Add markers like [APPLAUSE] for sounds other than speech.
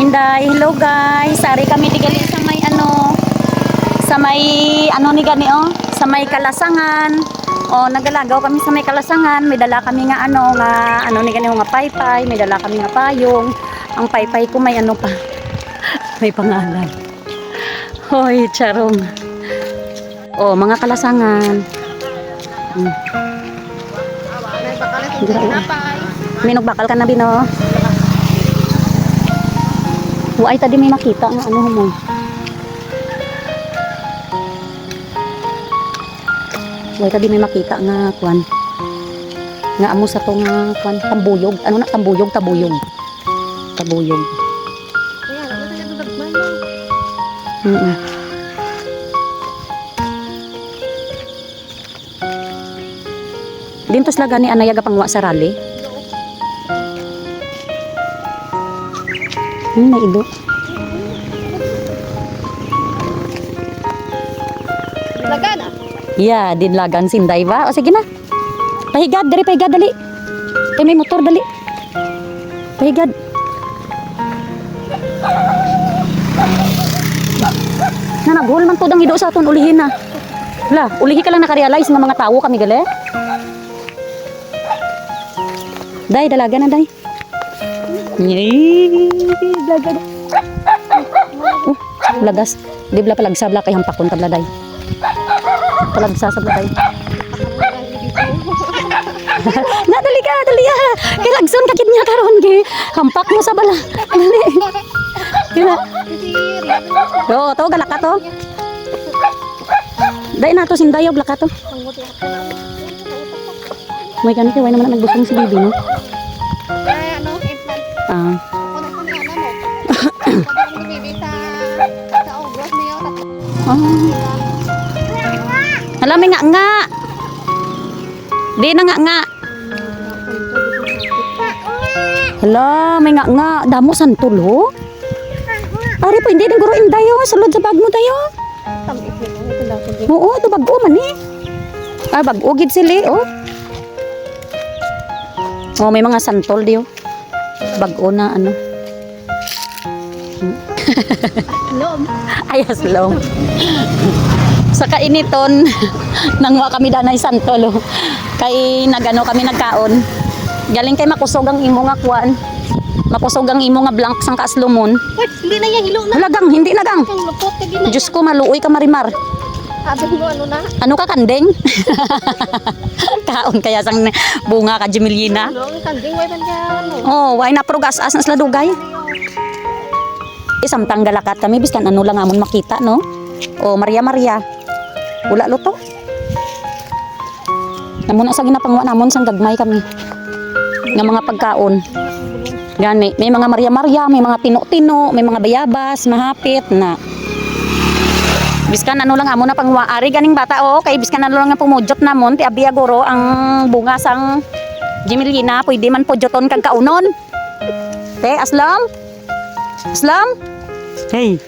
Inday, hello guys. Ari kami tigali sa may ano sa may ano ni gani oh, sa may kalasangan. Oh, nagalagaw kami sa may kalasangan. May dala kami nga ano nga ano ni gani oh, nga paypay, may dala kami nga payong. Ang paypay ko may ano pa. [LAUGHS] may pangalan. Hoy, charong. Oh, mga kalasangan. Hmm. May bakal ka na bino. Huwag tadi may makita nga ano mo. Huwag tadi may makita nga kwan. Nga amo sa to nga kwan tambuyog. Ano na tambuyog, tabuyog. Tabuyog. Ayan, ano nagmay mo? Mm -mm. Dintos laga ni Anayaga pangwa sa rally. Hmm, may ido. Lagan ah. Yeah, dinlagan sinday ba? O sige na. Pahigad, dali pahigad, dali. Kay may motor, dali. Pahigad. Na naghul man to dang ido sa aton ulihin na. La, ulihi ka lang nakarealize nga mga tao kami gali. Day, dalaga na, day. Yay, dalaga na. Oh, lagas. Di bla palagsabla kay hampakon tabla, day. Palagsa sa day. [LAUGHS] na dali ka, dali ka. Kay lagson kakit niya karon gi. Hampak mo sa bala. Dali. Kina. Oo, to galak ka to. Dai na to sindayog laka to. May kanito way naman nagbusong si bibi no. Ah. Hala, may nga nga. Di na nga nga. Hala, may nga nga. Damo santulo. Ari po, hindi din guro dayo. Sulod sa bag mo sige. Oo, ito bago man eh. Ah, bago gid sila oh. Oh, may mga santol diyo. Bago na ano. Lom. Ayos long. sa kainiton, nangwa kami danay santol. oh. Kay nagano kami nagkaon. Galing kay makusog ang imo nga kuan. Makusog ang imo nga blank sang kaaslumon. Wait, hindi na yan. Hilo na. Halagang, hindi na gang. Diyos ko, maluoy ka marimar. Sabi mo ano na. Ano ka kandeng? [LAUGHS] Kaon kaya sang bunga ka Jemilina. Ano, kanding. Wait, man yan. Ano. Oh, why na prugas as na sila dugay? Isang tanggalakat kami biskan ano lang amon makita no. Oh, Maria Maria. Wala luto. Namo na sa ginapangwa namon sang gagmay kami. Nga mga pagkaon. Gani, may mga Maria Maria, may mga tino-tino, may mga bayabas, mahapit na. Biskan ano lang amo na pangwaari ganing bata oh, kay biskan ano lang nga pumudjot namon ti abiya guro ang bunga sang Jimilina, pwede man po joton kag kaunon. Te, aslam? Aslam? Hey.